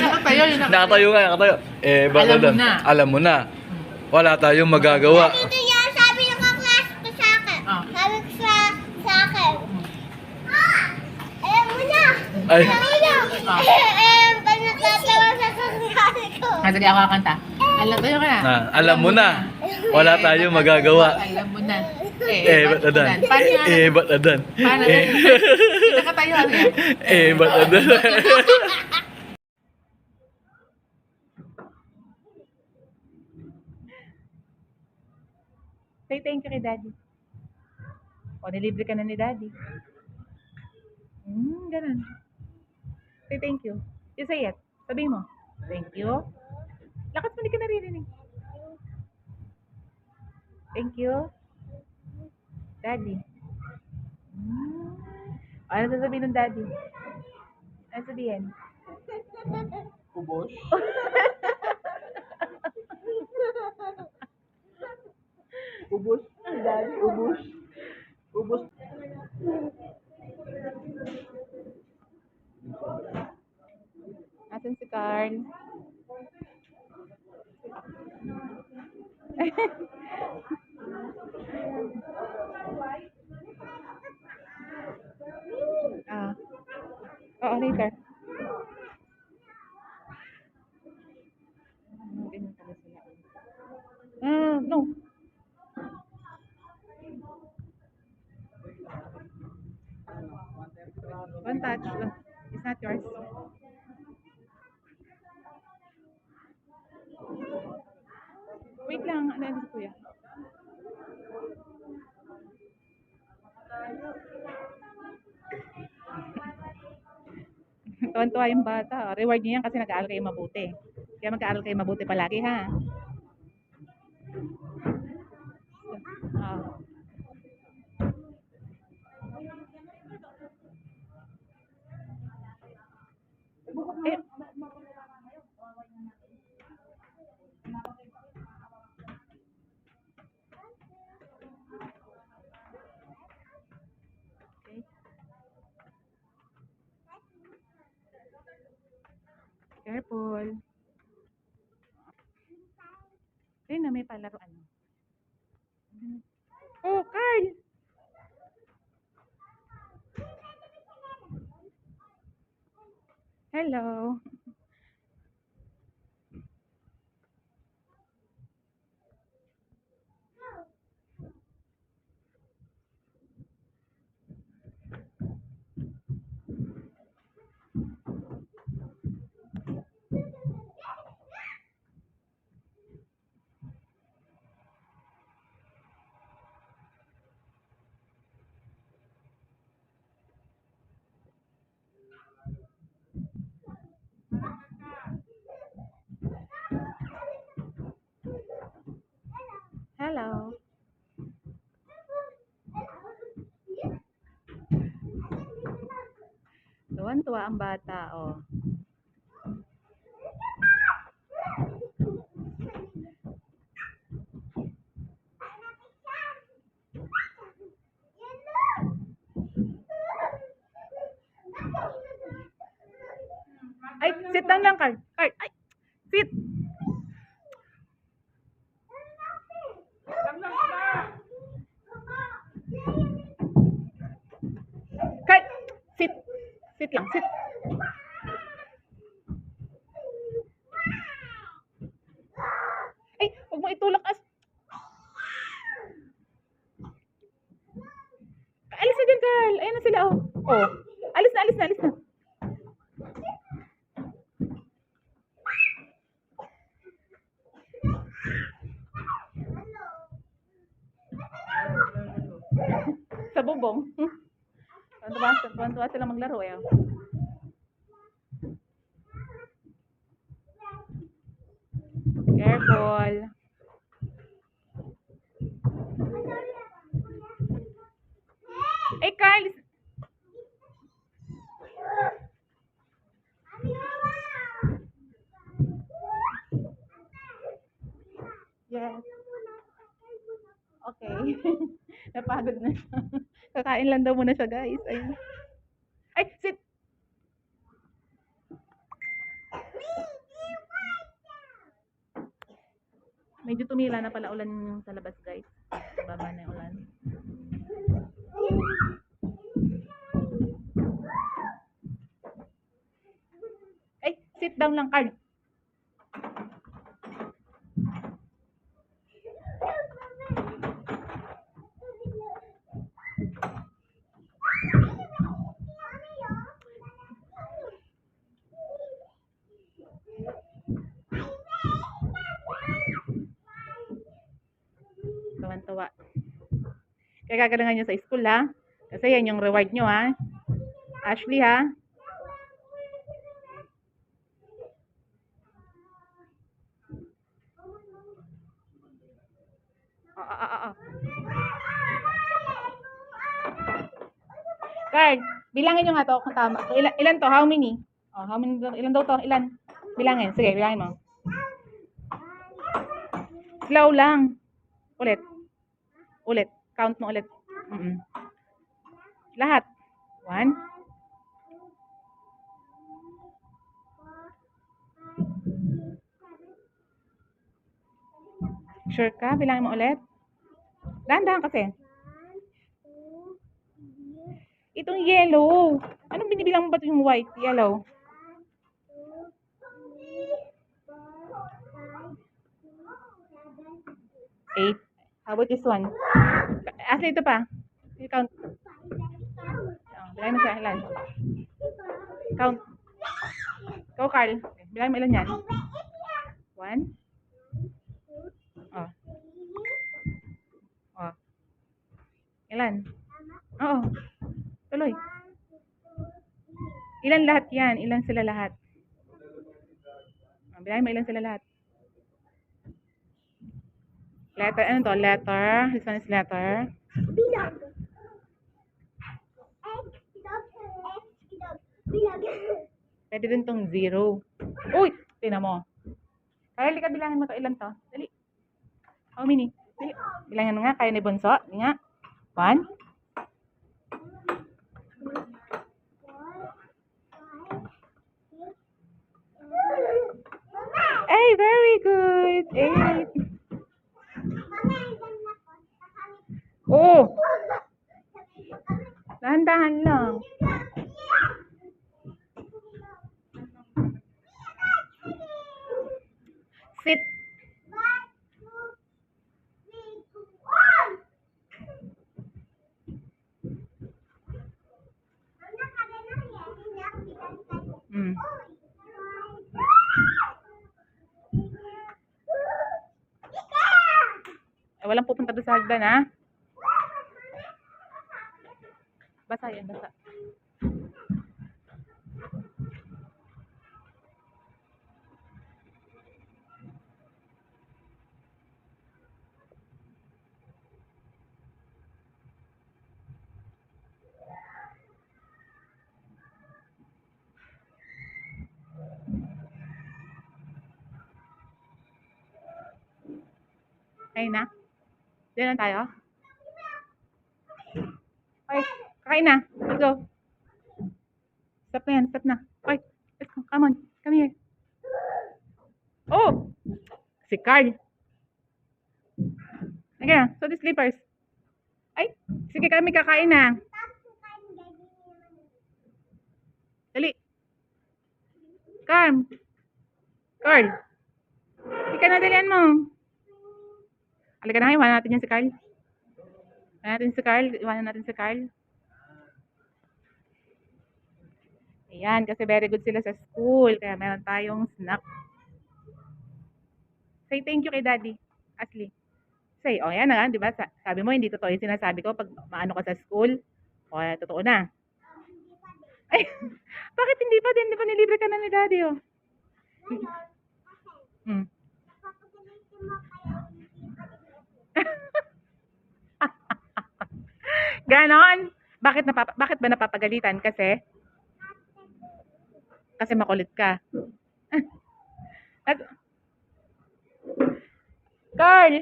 Nakatayo, yun nakatayo. Nakatayo nga, nakatayo. Eh, baka Alam mo na. Alam mo na. Wala tayong magagawa. Ito yan, sabi ng kaklase ko sa akin. Ah. Sabi ko sa, sa akin. Alam mo na. Ay. Alam mo na. Ah. Eh, eh, pag natatawa sa kaklase ko. Ah, sige, ako kakanta. Alam tayo ka na. Na, alam mo na. Wala tayong magagawa. Alam mo na. Eh, ba't adan? Yan? Eh, ba't adan? Paano Eh, eh, ba't adan? Say thank you kay daddy. O, nilibre ka na ni daddy. Hmm, ganun. Say thank you. You say it. Sabihin mo. Thank you. Lakas mo, hindi ka naririnig. Thank you. Daddy. Hmm. Ano sasabihin ng daddy? Ano sabihin? Ubos? Ubos? Daddy, ubos. Ubos. Asan si Carl? ah. Oo, later. Ah, no. One touch. It's not yours. Wait lang, ano yan si kuya? Tuwan-tuwa yung bata. Reward niya yan kasi nag-aaral kayo mabuti. Kaya mag-aaral kayo mabuti palagi, ha? Ah. Eh, okay. Careful. Ayun na, may palaruan. Oh, Carl! Hello. Hello. Tuwan-tuwa ang bata, oh. Ay, sit down lang, Carl. Carl, ay, sit. Carl, sit. Sit lang, sit. Ay, huwag mo itulak as... Alis na din, Carl. Ayan na sila, oh. Alis na, alis na, alis na. Sa bubong. Tuwan-tuwa, sila maglaro, eh. Careful. Hey, Carl. pagod na siya. Kakain lang daw muna siya, guys. Ayun. Ay, sit! Medyo tumila na pala ulan yung sa labas, guys. Baba na yung ulan. Ay, sit down lang, card. Tuwan-tuwa. Kaya gagalingan nyo sa school, ha? Kasi yan yung reward nyo, ha? Ashley, ha? Oo. Carl, bilangin nyo nga to kung tama. Ilan, ilan to? How many? Oh, how many? Ilan daw to? Ilan? Bilangin. Sige, bilangin mo. Slow lang. Ulit. Ulit. Count mo ulit. Mm Lahat. One. Sure ka? Bilangin mo ulit. Dahan-dahan kasi. Itong yellow. Anong binibilang mo ba yung white? Yellow. Eight. About this one? Asa ito pa? You count. Oh, bilangin mo sa ilan. Count. Go, Carl. Bilangin mo ilan yan. One. Oh. Oh. Ilan? Oo. Tuloy. Ilan lahat yan? Ilan sila lahat? Oh, bilangin mo ilan sila lahat. Letter, ano to? Letter. This one is letter. Bilag. X, dog, X, dog. Bilag. Pwede din tong zero. Uy! Tingnan mo. Kaya ka bilangin mo to. Ilan to? Dali. How many? Dali. Bilangin nga. Kaya ni Bunso. Dali nga. One. Ay, very good. Eight. Oh! Dahan-dahan lang. Sit. Mm. Eh, walang pupunta doon sa hagdan, ha? Basa yan, basa. Ayun na. Diyan na tayo. Okay, kakain na. Let's go. Stop na yan, stop na. Okay, let's go. Come on, come here. Oh! Si Carl. Okay so the slippers. Ay, sige kami kakain na. Dali. Carl. Carl. Ika na, dalian mo. Halika na, iwanan natin yan si Carl. Iwanan natin si Carl. Iwanan natin si Carl. Ayan, kasi very good sila sa school. Kaya meron tayong snack. Say thank you kay Daddy. Ashley. Say, oh yan na nga, di ba? Sa- Sabi mo, hindi totoo yung sinasabi ko pag maano ka sa school. O, oh, totoo na. Ay, bakit hindi pa din? Di ba nilibre ka na ni Daddy, oh? Hmm. Ganon. Bakit napapa bakit ba napapagalitan kasi? Kasi makulit ka. At, Carl,